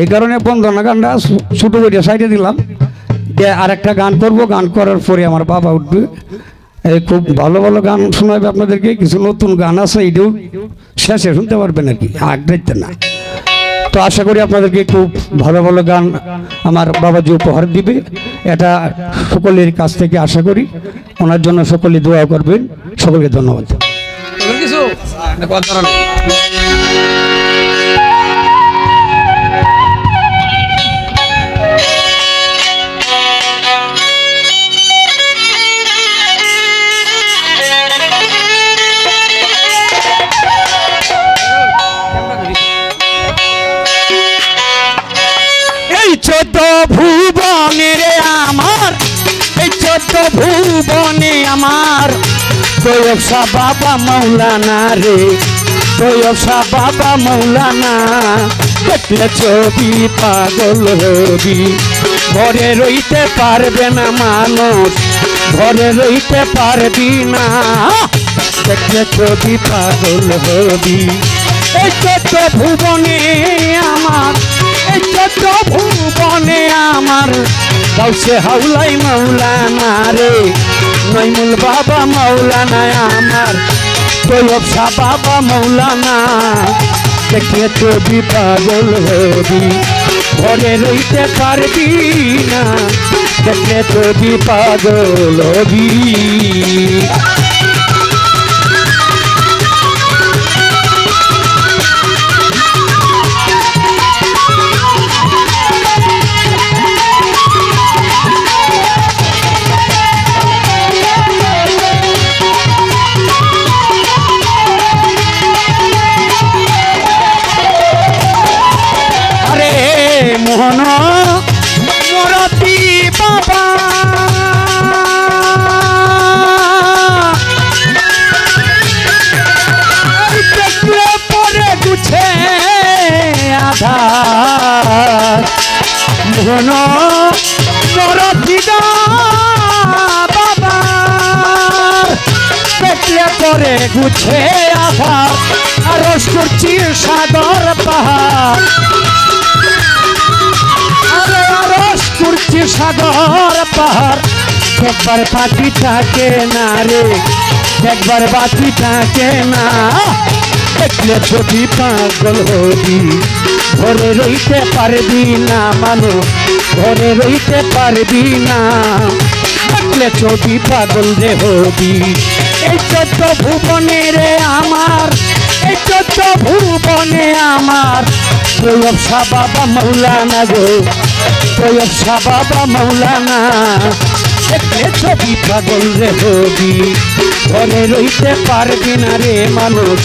এই কারণে বন্দনা গানটা ছোট করে সাইডে দিলাম। দিয়ে আর একটা গান করব গান করার পরে আমার বাবা উঠবে। এই খুব ভালো ভালো গান শোনাবে আপনাদেরকে কিছু নতুন গান আছে এটাও শেষে শুনতে পারবেন আর কি আগ্রাইতে না। তো আশা করি আপনাদেরকে খুব ভালো ভালো গান আমার বাবাজি উপহার দিবে। এটা সকলের কাছ থেকে আশা করি। ওনার জন্য সকলে দোয়া করবেন। সকলকে ধন্যবাদ। কিছু। চোদ্দ ভুবনে আমার। তৈয়সা বাবা মৌলানা রে তৈয়সা বাবা মৌলানা। দেখলে ছবি পাগল হবি। ঘরে রইতে পারবে না মানুষ, ঘরে রইতে পারবি না। দেখলে ছবি পাগল হবি। এই চোদ্দ ভুবনে আমার, এই চোদ্দ ভুবনে আমার। গাউসে হাউলাই মাওলানা রে নইমুল বাবা মাওলানা আমার, তৈয়ব শাহ বাবা মাওলানা দেখে ছবি পাগল হবি, ঘরে রইতে পারবি না। দেখে ছবি পাগল হবি। মোহন মরতি বাবা দেখলে পরে গুছে আধার আর করছি সাগর পাহাড় করছি সাগর পাহাড়। একবার পাখি থাকে না রে, একবার বাতি থাকে না। দেখলে ছবি পাগল হবি, ঘরে রইতে পারবি না মানুষ, ঘরে রইতে পারবি না। দেখলে ছবি পাগল রে হবি, এই চোদ্দ ভুবনে রে আমার, এই চোদ্দ ভুবনে আমার। বাবা মৌলানা গো প্রয়োগ শাহ বাবা মৌলানা দেখলে ছবি পাগল রে হবি? ঘরে রইতে পারবি না রে মানুষ,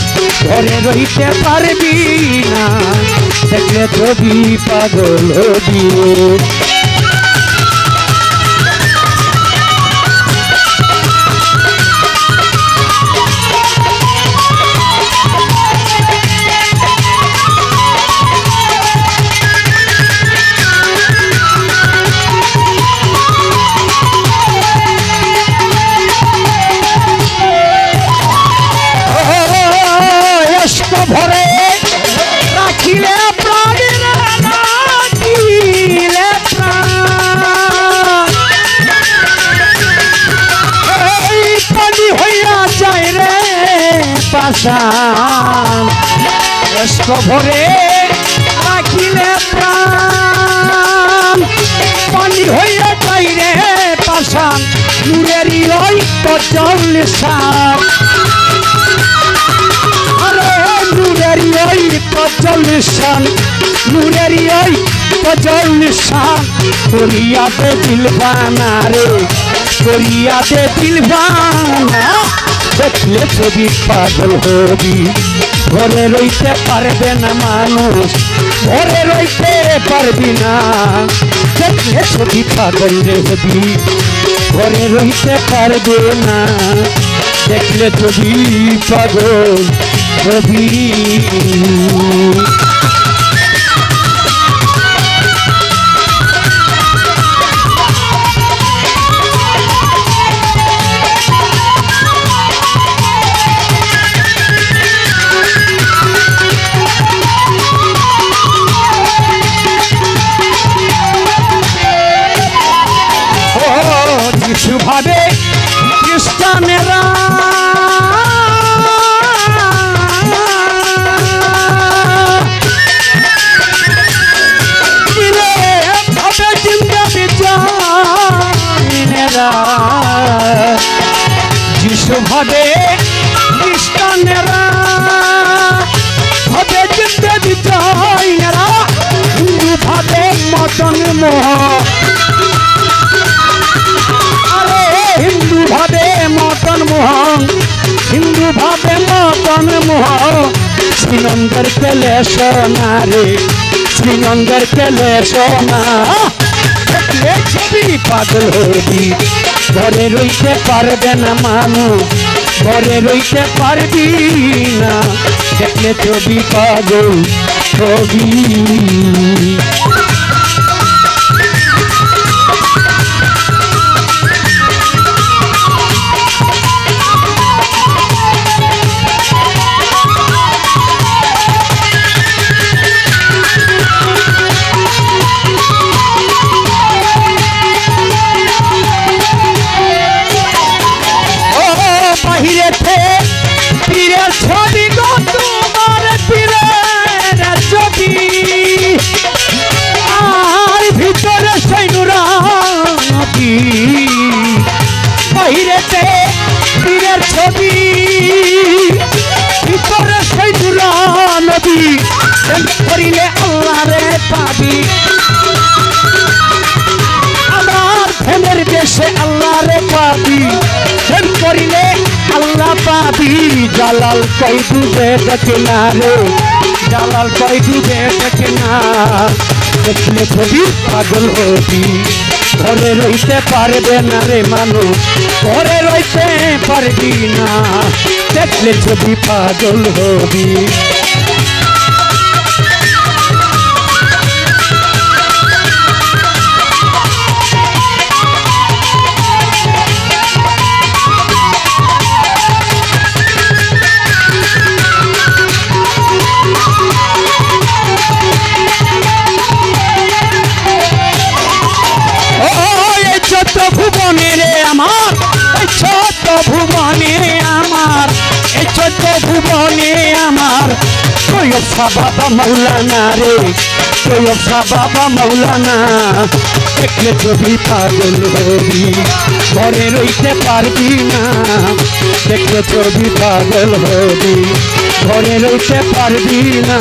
ঘরে রইতে পারবি না। দেখলে ছবি পাগল হবি? পাশান এস্ক ভরে রাখিলে প্রাণ। পানি হইয়া যায় রে পাশান নূরেরই ওই তো চল্লিশ আরে নূরের ওই পচল নিশান নূরের ওই দেখলে ছবি পাগল হবি, ঘরে রইতে পারবে না মানুষ, ঘরে রইতে পারবি না। দেখলে ছবি পাগল হবি, ঘরে রইতে পারবে না। দেখলে ছবি পাগল হবি। যিশু হবে খ্রিস্টানেরা হবে যুদ্ধে বিজয়েরা হিন্দু ভাবে মদন মোহ। আরে হিন্দু ভাবে মদন মোহ। হিন্দু ভাবে মদন মোহ। শ্রীনন্দর পেলে সোনারে শ্রীনন্দর পেলে সোনা। পাগল হবি ঘরে রইতে পারবে না মানুষ ঘরে রইতে পারবি না। দেখলে ছবি পাগল হবি করিলে আল্লাহ রে পাবি। আমার প্রেমের দেশে আল্লাহ রে পাবি। প্রেম করিলে আল্লাহ পাবি। জালাল কই ডুবে দেখে না রে। জালাল কই ডুবে দেখে না। দেখলে ছবি পাগল হবি, ঘরে রইতে পারবে না রে মানুষ। ঘরে রইতে পারবি না। দেখলে ছবি পাগল হবি সৈয়দ শাহ বাবা মৌলানা রে সৈয়দ শাহ বাবা মৌলানা দেখলে ছবি পাগল হবি, ঘরে রইতে পারবি না। দেখলে ছবি পাগল হবি, ঘরে রইতে পারবি না।